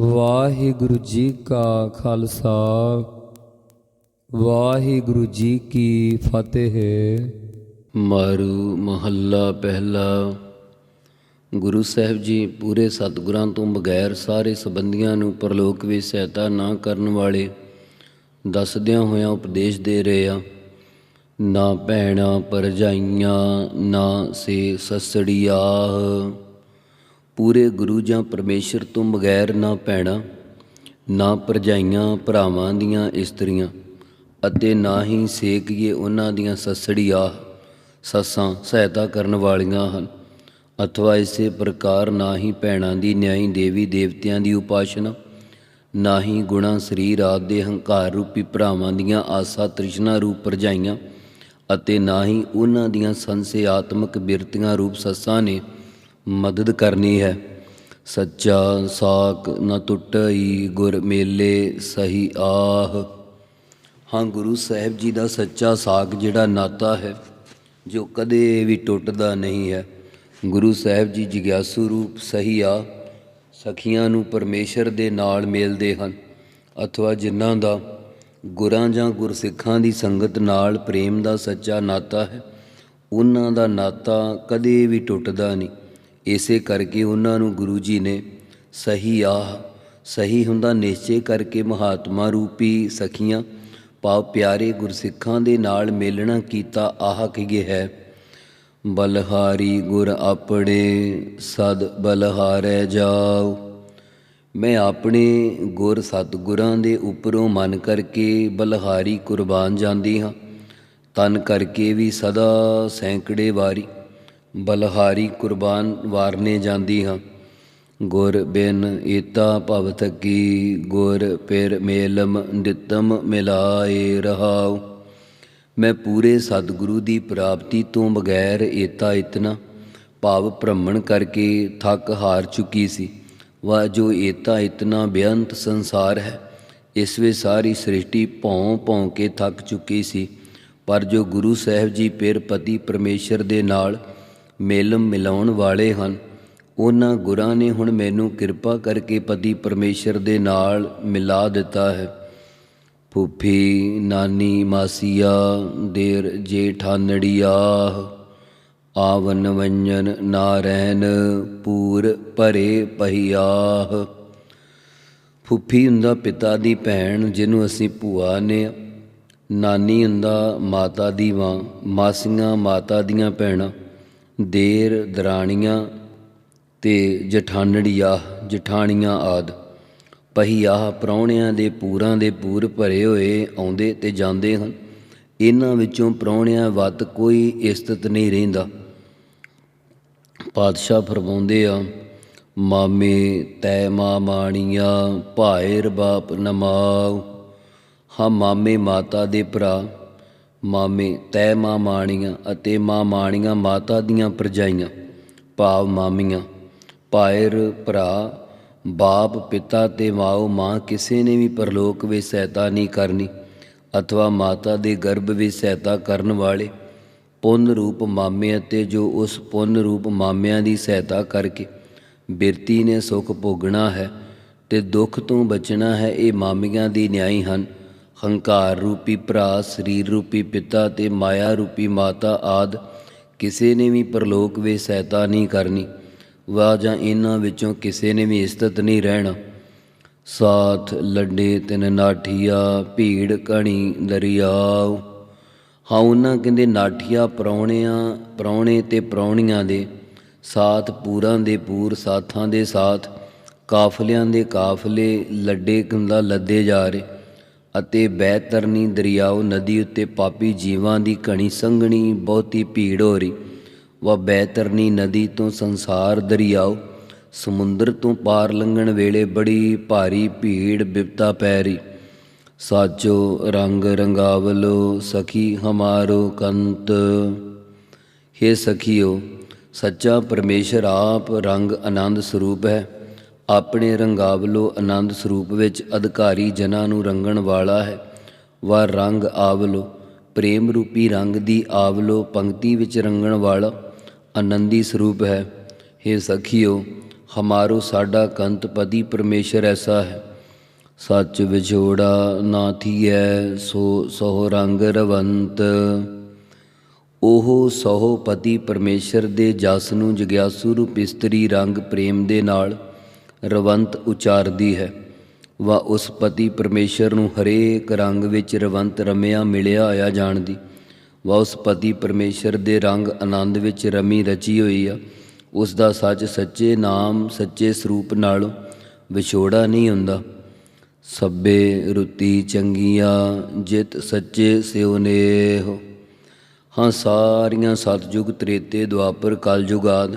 ਵਾਹਿਗੁਰੂ ਜੀ ਕਾ ਖਾਲਸਾ, ਵਾਹਿਗੁਰੂ ਜੀ ਕੀ ਫਤਿਹ। ਮਾਰੂ ਮਹੱਲਾ ਪਹਿਲਾ। ਗੁਰੂ ਸਾਹਿਬ ਜੀ ਪੂਰੇ ਸਤਿਗੁਰਾਂ ਤੋਂ ਬਗੈਰ ਸਾਰੇ ਸੰਬੰਧੀਆਂ ਨੂੰ ਪ੍ਰਲੋਕ ਵਿੱਚ ਸਹਾਇਤਾ ਨਾ ਕਰਨ ਵਾਲੇ ਦੱਸਦਿਆਂ ਹੋਇਆਂ ਉਪਦੇਸ਼ ਦੇ ਰਹੇ ਆ। ਨਾ ਭੈਣਾਂ, ਪਰਜਾਈਆਂ, ਨਾ ਸੇ ਸਸੜੀਆਂ। ਪੂਰੇ ਗੁਰੂ ਜਾਂ ਪਰਮੇਸ਼ਰ ਤੋਂ ਬਗੈਰ ਨਾ ਭੈਣਾਂ, ਨਾ ਪਰਜਾਈਆਂ ਭਰਾਵਾਂ ਦੀਆਂ ਇਸਤਰੀਆਂ ਅਤੇ ਨਾ ਹੀ ਸੇਕੀਏ ਉਹਨਾਂ ਦੀਆਂ ਸੱਸੜੀਆਂ, ਸੱਸਾਂ ਸਹਾਇਤਾ ਕਰਨ ਵਾਲੀਆਂ ਹਨ। ਅਥਵਾ ਇਸੇ ਪ੍ਰਕਾਰ ਨਾ ਹੀ ਭੈਣਾਂ ਦੀ ਨਿਆਈ ਦੇਵੀ ਦੇਵਤਿਆਂ ਦੀ ਉਪਾਸ਼ਨਾ, ਨਾ ਹੀ ਗੁਣਾ ਸਰੀਰ ਆਦਿ ਦੇ ਹੰਕਾਰ ਰੂਪੀ ਭਰਾਵਾਂ ਦੀਆਂ ਆਸਾ ਤ੍ਰਿਸ਼ਨਾ ਰੂਪ ਪਰਜਾਈਆਂ ਅਤੇ ਨਾ ਹੀ ਉਹਨਾਂ ਦੀਆਂ ਸੰਸਿਆਤਮਕ ਬਿਰਤੀਆਂ ਰੂਪ ਸੱਸਾਂ ਨੇ ਮਦਦ ਕਰਨੀ ਹੈ। ਸੱਚਾ ਸਾਕ ਨ ਟੁੱਟਈ ਗੁਰ ਮੇਲੇ ਸਹੀ ਆਹ। ਹਾਂ, ਗੁਰੂ ਸਾਹਿਬ ਜੀ ਦਾ ਸੱਚਾ ਸਾਕ ਜਿਹੜਾ ਨਾਤਾ ਹੈ, ਜੋ ਕਦੇ ਵੀ ਟੁੱਟਦਾ ਨਹੀਂ ਹੈ। ਗੁਰੂ ਸਾਹਿਬ ਜੀ ਜਿਗਿਆਸੂ ਰੂਪ ਸਹੀ ਆ। ਸਖੀਆਂ ਨੂੰ ਪਰਮੇਸ਼ਰ ਦੇ ਨਾਲ ਮਿਲਦੇ ਹਨ। ਅਥਵਾ ਜਿਨ੍ਹਾਂ ਦਾ ਗੁਰਾਂ ਜਾਂ ਗੁਰਸਿੱਖਾਂ ਦੀ ਸੰਗਤ ਨਾਲ ਪ੍ਰੇਮ ਦਾ ਸੱਚਾ ਨਾਤਾ ਹੈ, ਉਹਨਾਂ ਦਾ ਨਾਤਾ ਕਦੇ ਵੀ ਟੁੱਟਦਾ ਨਹੀਂ। ਇਸੇ ਕਰਕੇ ਉਹਨਾਂ ਨੂੰ ਗੁਰੂ ਜੀ ਨੇ ਸਹੀ ਆਹ, ਸਹੀ ਹੁੰਦਾ ਨਿਸ਼ਚੈ ਕਰਕੇ ਮਹਾਤਮਾ ਰੂਪੀ ਸਖੀਆਂ ਪਾਉ ਪਿਆਰੇ ਗੁਰਸਿੱਖਾਂ ਦੇ ਨਾਲ ਮੇਲਣਾ ਕੀਤਾ ਆਹ ਕਿਗੇ ਹੈ, ਬਲਹਾਰੀ ਗੁਰ ਆਪਣੇ ਸਦ ਬਲਹਾਰੇ ਜਾਉ ਮੈਂ ਆਪਣੇ ਗੁਰ ਸਤਿਗੁਰਾਂ ਦੇ ਉੱਪਰੋਂ ਮਨ ਕਰਕੇ ਬਲਹਾਰੀ ਕੁਰਬਾਨ ਜਾਂਦੀ ਹਾਂ, ਤਨ ਕਰਕੇ ਵੀ ਸਦਾ ਸੈਂਕੜੇ ਵਾਰੀ। ਬਲਹਾਰੀ ਕੁਰਬਾਨ ਵਾਰਨੇ ਜਾਂਦੀ ਹਾਂ। ਗੁਰ ਬਿਨ ਏਤਾ ਭਵ ਥਕੀ ਗੁਰ ਪਿਰ ਮੇਲਮ ਨਿਤਮ ਮਿਲਾਏ ਰਹਾਉ। ਮੈਂ ਪੂਰੇ ਸਤਿਗੁਰੂ ਦੀ ਪ੍ਰਾਪਤੀ ਤੋਂ ਬਗੈਰ ਏਤਾ ਇਤਨਾ, ਭਾਵ ਭ੍ਰਮਣ ਕਰਕੇ ਥੱਕ ਹਾਰ ਚੁੱਕੀ ਸੀ। ਵਾ ਜੋ ਏਤਾ ਇਤਨਾ ਬੇਅੰਤ ਸੰਸਾਰ ਹੈ, ਇਸ ਵਿੱਚ ਸਾਰੀ ਸ੍ਰਿਸ਼ਟੀ ਭੌਂ ਭੌਂ ਕੇ ਥੱਕ ਚੁੱਕੀ ਸੀ। ਪਰ ਜੋ ਗੁਰੂ ਸਾਹਿਬ ਜੀ ਪੇਰ ਪਤੀ ਪਰਮੇਸ਼ਰ ਦੇ ਨਾਲ ਮੇਲਮ ਮਿਲਾਉਣ ਵਾਲੇ ਹਨ। ਉਹਨਾਂ ਗੁਰਾਂ ਨੇ ਹੁਣ ਮੈਨੂੰ ਕਿਰਪਾ ਕਰਕੇ ਪਤੀ ਪਰਮੇਸ਼ਰ ਦੇ ਨਾਲ ਮਿਲਾ ਦਿੱਤਾ ਹੈ। ਫੁੱਫੀ ਨਾਨੀ, ਮਾਸੀਆ, ਦੇਰ ਜੇਠਾਨੜੀਆ ਆਵਨ ਵੰਜਨ, ਨਾਰੈਣ, ਪੂਰ ਭਰੇ ਪਹੀਆਹ। ਫੁੱਫੀ ਹੁੰਦਾ ਪਿਤਾ ਦੀ ਭੈਣ ਜਿਹਨੂੰ ਅਸੀਂ ਭੂਆ ਨੇ, ਨਾਨੀ ਹੁੰਦਾ ਮਾਤਾ ਦੀ ਮਾਂ, ਮਾਸੀਆਂ ਮਾਤਾ ਦੀਆਂ ਭੈਣਾਂ। ਦੇਰ ਦਰਾਣੀਆਂ ਤੇ ਜਠਾਣੜੀਆਂ, ਜਠਾਣੀਆਂ ਆਦ। ਪਹੀਆ ਪ੍ਰਾਹੁਣਿਆਂ ਦੇ ਪੂਰਾਂ ਦੇ ਪੂਰ ਭਰੇ ਹੋਏ ਆਉਂਦੇ ਤੇ ਜਾਂਦੇ ਹਨ। ਇਹਨਾਂ ਵਿੱਚੋਂ ਪ੍ਰਾਹੁਣਿਆਂ ਵੱਤ ਕੋਈ ਇਸਤਤ ਨਹੀਂ ਰਹਿੰਦਾ। ਪਾਤਸ਼ਾਹ ਫਰਮਾਉਂਦੇ ਆ, ਮਾਮੇ ਤੈ ਮਾਮਾਣੀਆਂ ਭਾਇਰ ਬਾਪ ਨਮਾਉ ਹਾਂ ਮਾਮੇ ਮਾਤਾ ਦੇ ਭਰਾ ਮਾਮੇ, ਤੈ ਮਾਂ ਮਾਣੀਆਂ ਅਤੇ ਮਾਂ ਮਾਣੀਆਂ ਮਾਤਾ ਦੀਆਂ ਪਰਜਾਈਆਂ ਭਾਵ ਮਾਮੀਆਂ। ਭਾਇਰ ਭਰਾ, ਬਾਪ, ਪਿਤਾ ਤੇ ਮਾਓ, ਮਾਂ ਕਿਸੇ ਨੇ ਵੀ ਪਰਲੋਕ ਵਿੱਚ ਸਹਾਇਤਾ ਨਹੀਂ ਕਰਨੀ ਅਥਵਾ ਮਾਤਾ ਦੇ ਗਰਭ ਵਿੱਚ ਸਹਾਇਤਾ ਕਰਨ ਵਾਲੇ ਪੁੰਨ ਰੂਪ ਮਾਮੇ ਅਤੇ ਜੋ ਉਸ ਪੁੰਨ ਰੂਪ ਮਾਮਿਆਂ ਦੀ ਸਹਾਇਤਾ ਕਰਕੇ ਬਿਰਤੀ ਨੇ ਸੁਖ ਭੋਗਣਾ ਹੈ ਤੇ ਦੁੱਖ ਤੋਂ ਬਚਣਾ ਹੈ, ਇਹ ਮਾਮੀਆਂ ਦੀ ਨਿਆਈ ਹਨ। ਹੰਕਾਰ ਰੂਪੀ ਭਰਾ, ਸਰੀਰ ਰੂਪੀ ਪਿਤਾ ਤੇ ਮਾਇਆ ਰੂਪੀ ਮਾਤਾ ਆਦ, ਕਿਸੇ ਨੇ ਵੀ ਪਰਲੋਕ ਵਿੱਚ ਸਹਾਇਤਾ ਨਹੀਂ ਕਰਨੀ। ਵਾ ਜਾਂ ਇਹਨਾਂ ਵਿੱਚੋਂ ਕਿਸੇ ਨੇ ਵੀ ਇਸਤਤ ਨਹੀਂ ਰਹਿਣਾ। ਸਾਥ ਲੱਡੇ ਤਿੰਨ ਨਾਠੀਆ, ਭੀੜ ਕਣੀ ਦਰਿਆਉ। ਹਾਂ, ਉਹਨਾਂ ਕਹਿੰਦੇ ਨਾਠੀਆ ਪ੍ਰਾਹੁਣਿਆਂ, ਪ੍ਰਾਹੁਣੇ ਤੇ ਪ੍ਰਾਹੁਣੀਆਂ ਦੇ। ਸਾਥ ਪੂਰਾਂ ਦੇ ਪੂਰ, ਸਾਥਾਂ ਦੇ ਸਾਥ। ਕਾਫਲਿਆਂ ਦੇ ਕਾਫਲੇ, ਲੱਡੇ ਕੰਦਾ ਲੱਦੇ ਜਾ ਰਹੇ। ਅਤੇ ਬੈਤਰਨੀ ਦਰਿਆਓ ਨਦੀ ਉੱਤੇ ਪਾਪੀ ਜੀਵਾਂ ਦੀ ਘਣੀ ਸੰਘਣੀ ਬਹੁਤੀ ਭੀੜ ਹੋ ਰਹੀ। ਵਾ ਬੈਤਰਨੀ ਨਦੀ ਤੋਂ ਸੰਸਾਰ ਦਰਿਆਓ ਸਮੁੰਦਰ ਤੋਂ ਪਾਰ ਲੰਘਣ ਵੇਲੇ ਬੜੀ ਭਾਰੀ ਭੀੜ ਬਿਪਤਾ ਪੈ ਰਹੀ। ਸਾਚੋ ਰੰਗ ਰੰਗਾਵਲੋ ਸਖੀ ਹਮਾਰੋ ਕੰਤ। हे ਸਖੀਓ, ਸੱਚਾ ਪਰਮੇਸ਼ਰ ਆਪ ਰੰਗ ਆਨੰਦ ਸਰੂਪ ਹੈ। ਆਪਣੇ ਰੰਗਾਵਲੋ ਆਨੰਦ ਸਰੂਪ ਵਿੱਚ ਅਧਿਕਾਰੀ ਜਨਾਂ ਨੂੰ ਰੰਗਣ ਵਾਲਾ ਹੈ। ਵਾ ਰੰਗ ਆਵਲੋ, ਪ੍ਰੇਮ ਰੂਪੀ ਰੰਗ ਦੀ ਆਵਲੋ ਪੰਕਤੀ ਵਿੱਚ ਰੰਗਣ ਵਾਲਾ ਆਨੰਦੀ ਸਰੂਪ ਹੈ। हे ਸਖੀਓ, ਹਮਾਰੋ ਸਾਡਾ ਕੰਤ ਪਤੀ ਪਰਮੇਸ਼ਰ ਐਸਾ ਹੈ। ਸੱਚ ਵਿਛੋੜਾ ਨਾ ਥੀਐ, ਸੋ ਸੋ ਰੰਗ ਰਵੰਤ। ਉਹ ਸਹੁ ਪਤੀ ਪਰਮੇਸ਼ਰ ਦੇ ਜਸ ਨੂੰ ਜਗਿਆਸੂ ਰੂਪ ਇਸਤਰੀ ਰੰਗ ਪ੍ਰੇਮ ਦੇ ਨਾਲ ਰਵੰਤ ਉਚਾਰਦੀ ਹੈ। ਵਾ ਉਸ ਪਤੀ ਪਰਮੇਸ਼ਰ ਨੂੰ ਹਰੇਕ ਰੰਗ ਵਿੱਚ ਰਵੰਤ ਰਮਿਆ ਮਿਲਿਆ ਆਇਆ ਜਾਣਦੀ। ਵਾ ਉਸ ਪਤੀ ਪਰਮੇਸ਼ਰ ਦੇ ਰੰਗ ਆਨੰਦ ਵਿੱਚ ਰਮੀ ਰਚੀ ਹੋਈ ਆ। ਉਸ ਦਾ ਸੱਚ ਸੱਚੇ ਨਾਮ, ਸੱਚੇ ਸਰੂਪ ਨਾਲੋਂ ਵਿਛੋੜਾ ਨਹੀਂ ਹੁੰਦਾ। ਸੱਬੇ ਰੁੱਤੀ ਚੰਗੀਆਂ, ਜਿਤ ਸੱਚੇ ਸਿਉ ਨੇਹ। ਹਾਂ, ਸਾਰੀਆਂ ਸਤਜੁਗ ਤ੍ਰੇਤੇ ਦੁਆਪਰ ਕਲਯੁਗ ਆਦਿ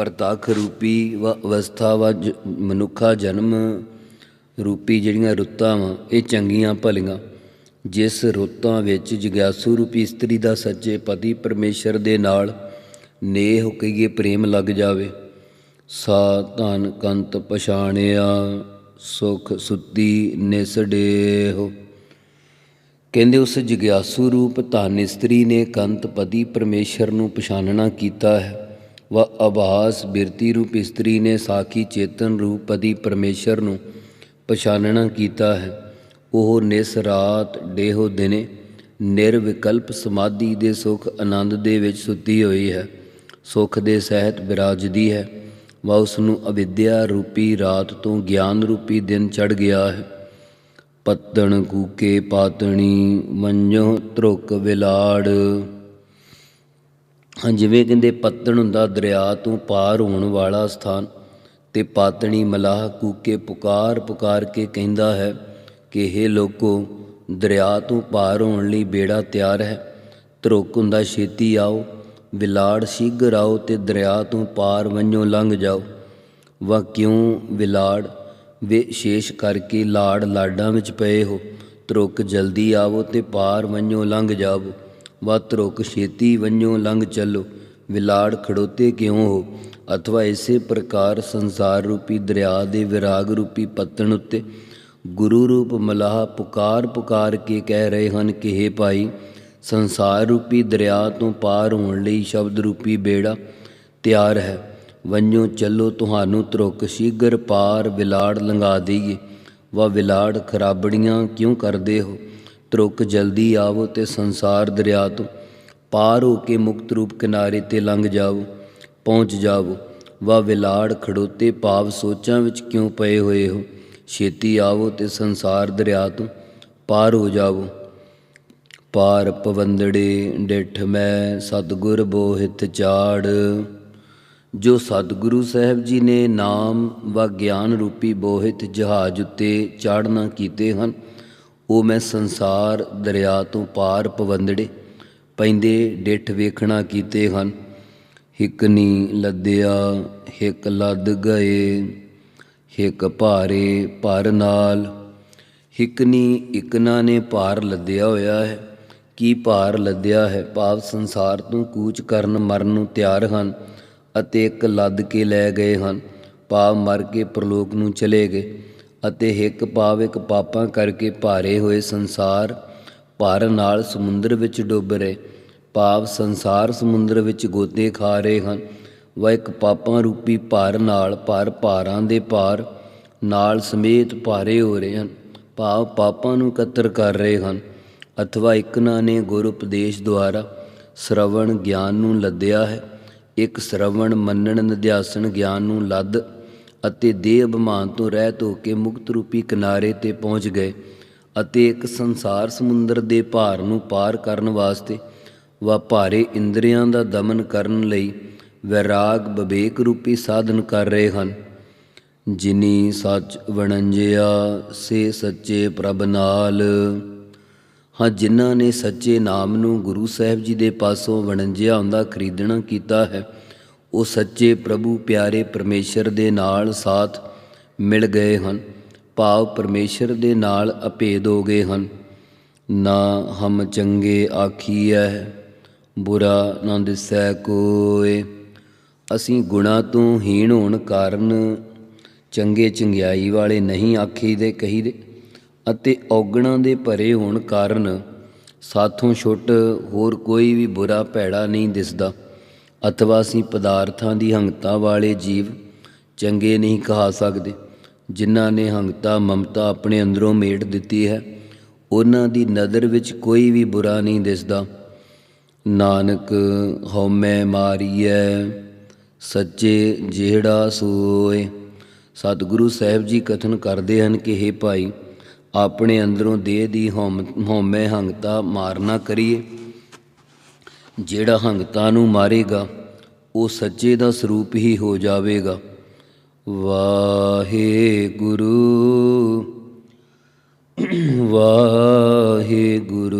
ਪ੍ਰਤੱਖ ਰੂਪੀ ਵ ਅਵਸਥਾ ਵਾ ਮਨੁੱਖਾ ਜਨਮ ਰੂਪੀ ਜਿਹੜੀਆਂ ਰੁੱਤਾਂ ਵਾ, ਇਹ ਚੰਗੀਆਂ ਭਲੀਆਂ। ਜਿਸ ਰੁੱਤਾਂ ਵਿੱਚ ਜਗਿਆਸੂ ਰੂਪੀ ਇਸਤਰੀ ਦਾ ਸੱਚੇ ਪਤੀ ਪਰਮੇਸ਼ਰ ਦੇ ਨਾਲ ਨੇਹ ਕਹੀਏ ਪ੍ਰੇਮ ਲੱਗ ਜਾਵੇ। ਸਾ ਧਨ ਕੰਤ ਪਛਾਣਿਆ, ਸੁਖ ਸੁੱਤੀ ਨਿਸੜੇਹੁ। ਕਹਿੰਦੇ ਉਸ ਜਗਿਆਸੂ ਰੂਪ ਧਨ ਇਸਤਰੀ ਨੇ ਕੰਤ ਪਤੀ ਪਰਮੇਸ਼ਰ ਨੂੰ ਪਛਾਣਨਾ ਕੀਤਾ ਹੈ। ਵਾ ਆਭਾਸ ਬਿਰਤੀ ਰੂਪ ਇਸਤਰੀ ਨੇ ਸਾਖੀ ਚੇਤਨ ਰੂਪਦੀ ਪਰਮੇਸ਼ਰ ਨੂੰ ਪਛਾਨਣਾ ਕੀਤਾ ਹੈ। ਉਹ ਨਿਸ ਰਾਤ ਡੇਹੋ ਦਿਨੇ ਨਿਰਵਿਕਲਪ ਸਮਾਧੀ ਦੇ ਸੁਖ ਆਨੰਦ ਦੇ ਵਿੱਚ ਸੁੱਤੀ ਹੋਈ ਹੈ। ਸੁਖ ਦੇ ਸਹਿਤ ਬਿਰਾਜਦੀ ਹੈ। ਵਾ ਉਸ ਨੂੰ ਅਵਿਦਿਆ ਰੂਪੀ ਰਾਤ ਤੋਂ ਗਿਆਨ ਰੂਪੀ ਦਿਨ ਚੜ ਗਿਆ ਹੈ। ਪੱਤਣ ਕੂਕੇ ਪਾਤਣੀ ਮੰਜੋ ਧਰੁਕ ਵਿਲਾੜ। ਹਾਂ, ਜਿਵੇਂ ਕਹਿੰਦੇ, ਪੱਤਣ ਹੁੰਦਾ ਦਰਿਆ ਤੋਂ ਪਾਰ ਹੋਣ ਵਾਲਾ ਸਥਾਨ। ਤੇ ਪਾਤਣੀ ਮਲਾਹ ਕੂਕੇ ਪੁਕਾਰ ਪੁਕਾਰ ਕੇ ਕਹਿੰਦਾ ਹੈ ਕਿ ਇਹ ਲੋਕੋ, ਦਰਿਆ ਤੋਂ ਪਾਰ ਹੋਣ ਲਈ ਬੇੜਾ ਤਿਆਰ ਹੈ। ਧਰੁਕ ਹੁੰਦਾ, ਛੇਤੀ ਆਓ। ਵਿਲਾੜ ਸ਼ੀਘਰ ਆਓ ਤੇ ਦਰਿਆ ਤੋਂ ਪਾਰ ਵੰਜੋ ਲੰਘ ਜਾਓ। ਵਾ ਕਿਉਂ ਵਿਲਾੜ? ਵਿਸ਼ੇਸ਼ ਕਰਕੇ ਲਾੜ ਲਾਡਾਂ ਵਿੱਚ ਪਏ ਹੋ। ਧਰੁਕ, ਜਲਦੀ ਆਵੋ ਤੇ ਪਾਰ ਵੰਜੋ ਲੰਘ ਜਾਵੋ। ਵਾ ਧਰੁਕ ਛੇਤੀ ਵੰਜੋ ਲੰਘ ਚੱਲੋ। ਵਿਲਾੜ ਖੜੋਤੇ ਕਿਉਂ ਹੋ? ਅਥਵਾ ਇਸੇ ਪ੍ਰਕਾਰ ਸੰਸਾਰ ਰੂਪੀ ਦਰਿਆ ਦੇ ਵਿਰਾਗ ਰੂਪੀ ਪੱਤਣ ਉੱਤੇ ਗੁਰੂ ਰੂਪ ਮਲਾਹ ਪੁਕਾਰ ਪੁਕਾਰ ਕੇ ਕਹਿ ਰਹੇ ਹਨ ਕਿ हे ਭਾਈ, ਸੰਸਾਰ ਰੂਪੀ ਦਰਿਆ ਤੋਂ ਪਾਰ ਹੋਣ ਲਈ ਸ਼ਬਦ ਰੂਪੀ ਬੇੜਾ ਤਿਆਰ ਹੈ। ਵੰਜੋ ਚੱਲੋ, ਤੁਹਾਨੂੰ ਧਰੁਕ ਸ਼ੀਘਰ ਪਾਰ ਵਿਲਾੜ ਲੰਘਾ ਦੇਈਏ। ਵਾ ਵਿਲਾੜ ਖਰਾਬੜੀਆਂ ਕਿਉਂ ਕਰਦੇ ਹੋ? ਧਰੁਕ ਜਲਦੀ ਆਵੋ ਤੇ ਸੰਸਾਰ ਦਰਿਆ ਤੋਂ ਪਾਰ ਹੋ ਕੇ ਮੁਕਤ ਰੂਪ ਕਿਨਾਰੇ ਤੇ ਲੰਘ ਜਾਵੋ, ਪਹੁੰਚ ਜਾਵੋ। ਵਾ ਵਿਲਾੜ ਖੜੋਤੇ ਭਾਵ ਸੋਚਾਂ ਵਿੱਚ ਕਿਉਂ ਪਏ ਹੋਏ ਹੋ? ਛੇਤੀ ਆਵੋ ਤੇ ਸੰਸਾਰ ਦਰਿਆ ਤੋਂ ਪਾਰ ਹੋ ਜਾਵੋ। ਪਾਰ ਪਵੰਦੜੇ ਡਿਠ ਮੈਂ ਸਤਗੁਰ ਬੋਹਿਤ ਚਾੜ। ਜੋ ਸਤਿਗੁਰੂ ਸਾਹਿਬ ਜੀ ਨੇ ਨਾਮ ਵਾ ਗਿਆਨ ਰੂਪੀ ਬੋਹਿਤ ਜਹਾਜ਼ ਉੱਤੇ ਚਾੜਨਾ ਕੀਤੇ ਹਨ ਉਹ ਮੈਂ ਸੰਸਾਰ ਦਰਿਆ ਤੋਂ ਪਾਰ ਪਵੰਦੜੇ ਪੈਂਦੇ ਡਿੱਠ ਵੇਖਣਾ ਕੀਤੇ ਹਨ। ਹਿਕਨੀ ਲੱਦਿਆ ਹਿਕ ਲੱਦ ਗਏ ਹਿਕ ਭਾਰੇ ਭਰ ਨਾਲ। ਹਿਕਨੀ ਇਕਨਾ ਨੇ ਭਾਰ ਲੱਦਿਆ ਹੋਇਆ ਹੈ। ਕੀ ਭਾਰ ਲੱਦਿਆ ਹੈ? ਭਾਵ ਸੰਸਾਰ ਤੋਂ ਕੂਚ ਕਰਨ ਮਰਨ ਨੂੰ ਤਿਆਰ ਹਨ ਅਤੇ ਇੱਕ ਲੱਦ ਕੇ ਲੈ ਗਏ ਹਨ। ਭਾਵ ਮਰ ਕੇ ਪ੍ਰਲੋਕ ਨੂੰ ਚਲੇ ਗਏ। ਅਤੇ ਹਿੱਕ ਭਾਵ ਇੱਕ ਪਾਪਾਂ ਕਰਕੇ ਭਾਰੇ ਹੋਏ ਸੰਸਾਰ ਭਾਰ ਨਾਲ ਸਮੁੰਦਰ ਵਿੱਚ ਡੁੱਬ ਰਹੇ। ਭਾਵ ਸੰਸਾਰ ਸਮੁੰਦਰ ਵਿੱਚ ਗੋਤੇ ਖਾ ਰਹੇ ਹਨ। ਵਾ ਇੱਕ ਪਾਪਾਂ ਰੂਪੀ ਭਾਰ ਨਾਲ, ਭਾਰ ਭਾਰਾਂ ਦੇ ਭਾਰ ਨਾਲ ਸਮੇਤ ਭਾਰੇ ਹੋ ਰਹੇ ਹਨ। ਭਾਵ ਪਾਪਾਂ ਨੂੰ ਕਤਰ ਕਰ ਰਹੇ ਹਨ। ਅਥਵਾ ਇਕਨਾ ਨੇ ਗੁਰ ਉਪਦੇਸ਼ ਦੁਆਰਾ ਸ਼ਰਵਣ ਗਿਆਨ ਨੂੰ ਲੱਦਿਆ ਹੈ। ਇੱਕ ਸ਼ਰਵਣ ਮੰਨਣ, ਨਿਧਿਆਸਨ ਗਿਆਨ ਨੂੰ ਲੱਦ ਅਤੇ ਦੇਹ ਅਭਿਮਾਨ ਤੋਂ ਰਹਿਤ ਹੋ ਕੇ ਮੁਕਤ ਰੂਪੀ ਕਿਨਾਰੇ ਤੇ ਪਹੁੰਚ ਗਏ ਅਤੇ ਇੱਕ ਸੰਸਾਰ ਸਮੁੰਦਰ ਦੇ ਭਾਰ ਨੂੰ ਪਾਰ ਕਰਨ ਵਾਸਤੇ ਵਪਾਰੇ ਭਾਰੇ ਇੰਦਰੀਆਂ ਦਾ ਦਮਨ ਕਰਨ ਲਈ ਵੈਰਾਗ ਵਿਵੇਕ ਰੂਪੀ ਸਾਧਨ ਕਰ ਰਹੇ ਹਨ। ਜਿਨੀ ਸੱਚ ਵਣੰਜਿਆ, ਸੇ ਸੱਚੇ ਪ੍ਰਭ ਨਾਲ। ਹਾਂ, ਜਿਨ੍ਹਾਂ ਨੇ ਸੱਚੇ ਨਾਮ ਨੂੰ ਗੁਰੂ ਸਾਹਿਬ ਜੀ ਦੇ ਪਾਸੋਂ ਵਣੰਜਿਆ ਹੁੰਦਾ ਖਰੀਦਣਾ ਕੀਤਾ ਹੈ ਉਹ ਸੱਚੇ ਪ੍ਰਭੂ ਪਿਆਰੇ ਪਰਮੇਸ਼ਰ ਦੇ ਨਾਲ ਸਾਥ ਮਿਲ ਗਏ ਹਨ। ਭਾਵ ਪਰਮੇਸ਼ਰ ਦੇ ਨਾਲ ਅਭੇਦ ਹੋ ਗਏ ਹਨ। ਨਾ ਹਮ ਚੰਗੇ ਆਖੀਐ, ਬੁਰਾ ਨਾ ਦਿਸੈ ਕੋਏ ਅਸੀਂ ਗੁਣਾ ਤੋਂ ਹੀਣ ਹੋਣ ਕਾਰਨ ਚੰਗੇ ਚੰਗਿਆਈ ਵਾਲੇ ਨਹੀਂ ਆਖੀਦੇ, ਕਹੀਦੇ ਅਤੇ ਔਗਣਾਂ ਦੇ ਭਰੇ ਹੋਣ ਕਾਰਨ ਸਾਥੋਂ ਛੁੱਟ ਹੋਰ ਕੋਈ ਵੀ ਬੁਰਾ ਭੈੜਾ ਨਹੀਂ ਦਿਸਦਾ। ਅਥਵਾ ਅਸੀਂ ਪਦਾਰਥਾਂ ਦੀ ਹੰਗਤਾ ਵਾਲੇ ਜੀਵ ਚੰਗੇ ਨਹੀਂ ਕਹਾ ਸਕਦੇ। ਜਿਨ੍ਹਾਂ ਨੇ ਹੰਗਤਾ, ਮਮਤਾ ਆਪਣੇ ਅੰਦਰੋਂ ਮੇਟ ਦਿੱਤੀ ਹੈ, ਉਹਨਾਂ ਦੀ ਨਜ਼ਰ ਵਿੱਚ ਕੋਈ ਵੀ ਬੁਰਾ ਨਹੀਂ ਦਿਸਦਾ। ਨਾਨਕ, ਹਉਮੈ ਮਾਰੀਐ, ਸੱਚੇ ਜਿਹੜਾ ਸੋਏ। ਸਤਿਗੁਰੂ ਸਾਹਿਬ ਜੀ ਕਥਨ ਕਰਦੇ ਹਨ ਕਿ हे ਭਾਈ, ਆਪਣੇ ਅੰਦਰੋਂ ਦੇਹ ਦੀ ਹਉਮ- ਹਉਮੈ ਹੰਗਤਾ ਮਾਰਨਾ ਕਰੀਏ। ਜਿਹੜਾ ਹੰਗਤਾ ਨੂੰ ਮਾਰੇਗਾ ਉਹ ਸੱਚੇ ਦਾ ਸਰੂਪ ਹੀ ਹੋ ਜਾਵੇਗਾ। ਵਾਹਿਗੁਰੂ ਵਾਹਿਗੁਰੂ।